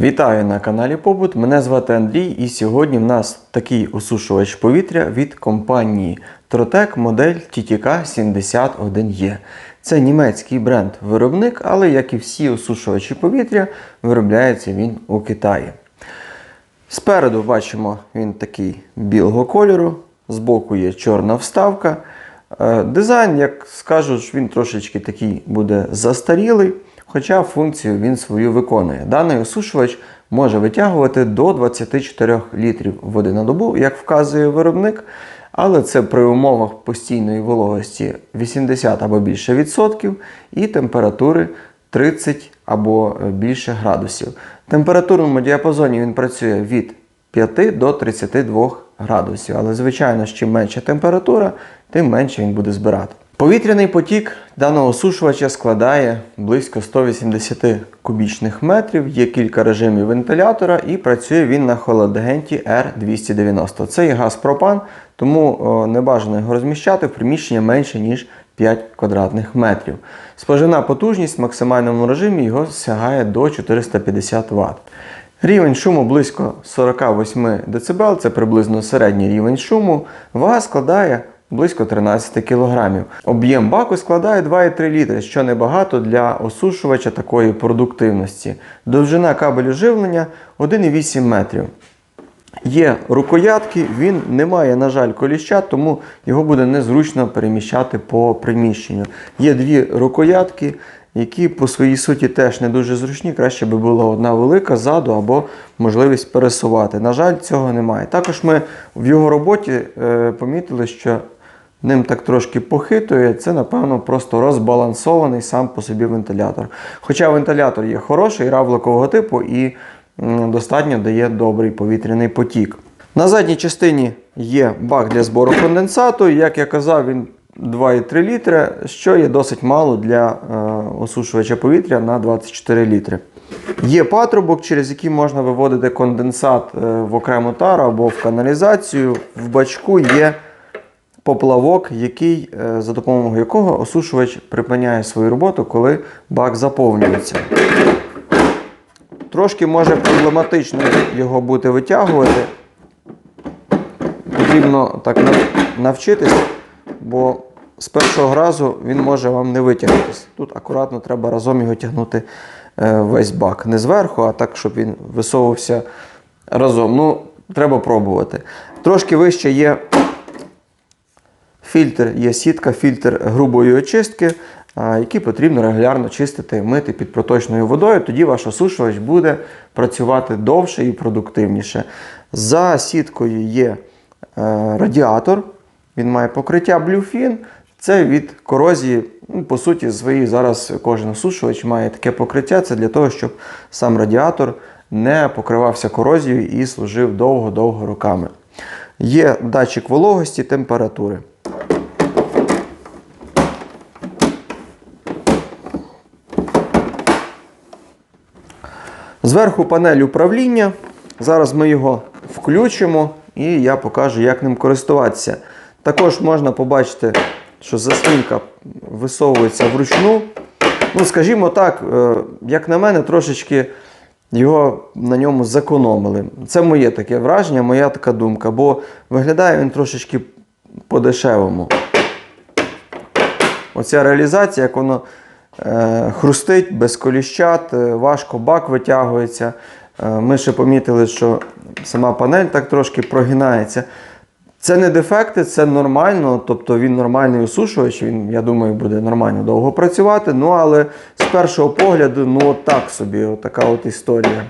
Вітаю на каналі Побут. Мене звати Андрій, і сьогодні в нас такий осушувач повітря від компанії Trotec модель TTK 71E. Це німецький бренд-виробник, але як і всі осушувачі повітря, виробляється він у Китаї. Спереду бачимо він такий білого кольору, збоку є чорна вставка. Е, Дизайн, як скажуть, він трошечки такий буде застарілий, хоча функцію він свою виконує. Даний осушувач може витягувати до 24 літрів води на добу, як вказує виробник, але це при умовах постійної вологості 80 або більше відсотків і температури 30 або більше градусів. В температурному діапазоні він працює від 5 до 32 градусів. Але, звичайно, чим менша температура, тим менше він буде збирати. Повітряний потік даного осушувача складає близько 180 кубічних метрів, є кілька режимів вентилятора і працює він на холодагенті R290. Це є газ пропан, тому не бажано його розміщати в приміщення менше, ніж 5 квадратних метрів. Споживна потужність в максимальному режимі його сягає до 450 Вт. Рівень шуму близько 48 дБ, це приблизно середній рівень шуму. Вага складає близько 13 кг. Об'єм баку складає 2,3 літри, що небагато для осушувача такої продуктивності. Довжина кабелю живлення 1,8 метрів. Є рукоятки, він не має, на жаль, коліща, тому його буде незручно переміщати по приміщенню. Є дві рукоятки, які по своїй суті теж не дуже зручні. Краще би була одна велика ззаду або можливість пересувати. На жаль, цього немає. Також ми в його роботі е, помітили, що ним так трошки похитує. Це, напевно, просто розбалансований сам по собі вентилятор. Хоча вентилятор є хороший, равликового типу і достатньо дає добрий повітряний потік. На задній частині є бак для збору конденсату. Як я казав, він 2,3 літри, що є досить мало для е, осушувача повітря на 24 літри. Є патрубок, через який можна виводити конденсат е, в окрему тару або в каналізацію. В бачку є поплавок, який, е, за допомогою якого осушувач припиняє свою роботу, коли бак заповнюється. Трошки може проблематично його бути витягувати. Потрібно так нав- навчитись, бо з першого разу він може вам не витягнутися. Тут акуратно треба разом його тягнути е, весь бак. Не зверху, а так, щоб він висовувався разом. Ну, треба пробувати. Трошки вище є фільтр, є сітка, фільтр грубої очистки, який потрібно регулярно чистити, мити під проточною водою. Тоді ваш осушувач буде працювати довше і продуктивніше. За сіткою є е, радіатор, він має покриття блюфін. Це від корозії, ну, по суті, свої зараз кожен осушувач має таке покриття. Це для того, щоб сам радіатор не покривався корозією і служив довго-довго роками. Є датчик вологості, температури. Зверху панель управління. Зараз ми його включимо і я покажу, як ним користуватися. Також можна побачити, що заслінка висовується вручну. Ну, скажімо так, е, як на мене, трошечки його на ньому зекономили. Це моє таке враження, моя така думка, бо виглядає він трошечки по-дешевому. Оця реалізація, як воно хрустить без коліщат, е, важко бак витягується. Е, ми ще помітили, що сама панель так трошки прогинається. Це не дефекти, це нормально, тобто він нормальний осушувач, він, я думаю, буде нормально довго працювати. Ну, але з першого погляду, ну от так собі, от така от історія.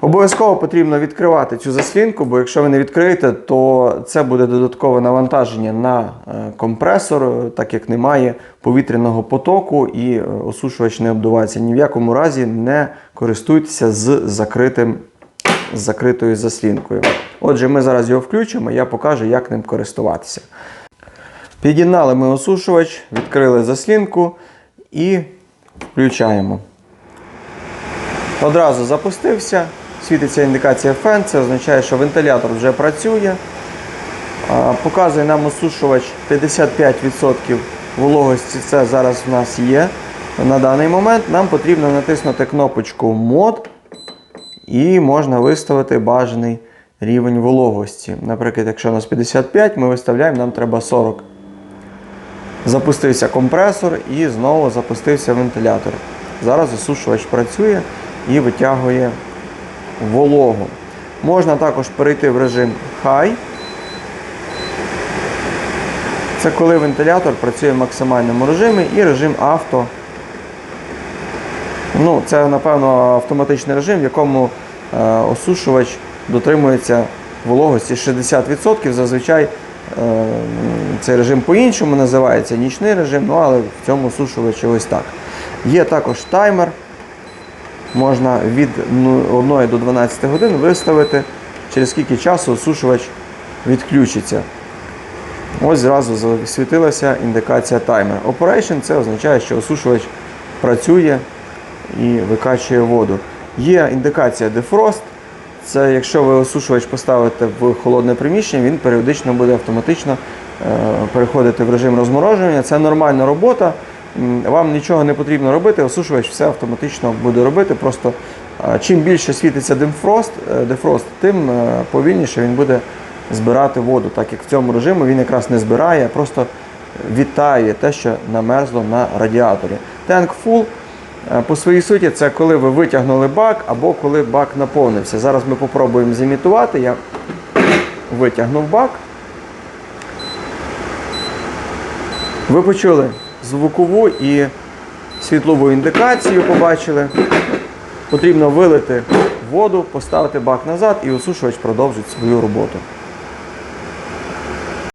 Обов'язково потрібно відкривати цю заслінку, бо якщо ви не відкриєте, то це буде додаткове навантаження на е, компресор, так як немає повітряного потоку і е, осушувач не обдувається. Ні в якому разі не користуйтеся з закритим, з закритою заслінкою. Отже, ми зараз його включимо, я покажу, як ним користуватися. Під'єднали ми осушувач, відкрили заслінку і включаємо. Одразу запустився, світиться індикація фен, це означає, що вентилятор вже працює. Показує нам осушувач 55% вологості, це зараз в нас є. на даний момент нам потрібно натиснути кнопочку мод і можна виставити бажаний рівень вологості. Наприклад, якщо у нас 55, ми виставляємо, нам треба 40. Запустився компресор і знову запустився вентилятор. Зараз осушувач працює і витягує вологу. Можна також перейти в режим High. Це коли вентилятор працює в максимальному режимі і режим авто. Ну, це, напевно, автоматичний режим, в якому е, осушувач дотримується вологості 60%. Зазвичай е, цей режим по-іншому називається нічний режим, ну але в цьому осушувачі ось так. Є також таймер. Можна від ну, 1 до 12 годин виставити, через скільки часу осушувач відключиться. Ось зразу засвітилася індикація таймер. Operation це означає, що осушувач працює і викачує воду. Є індикація Defrost. Це якщо ви осушувач поставите в холодне приміщення, він періодично буде автоматично е, переходити в режим розморожування. Це нормальна робота. Вам нічого не потрібно робити, осушувач все автоматично буде робити. Просто чим більше світиться дефрост, е, дефрост, тим е, повільніше він буде збирати воду, так як в цьому режимі він якраз не збирає, а просто вітає те, що намерзло на радіаторі. Tank full е, по своїй суті це коли ви витягнули бак або коли бак наповнився. Зараз ми попробуємо зімітувати. Я витягнув бак. Ви почули звукову і світлову індикацію, побачили. Потрібно вилити воду, поставити бак назад і осушувач продовжить свою роботу.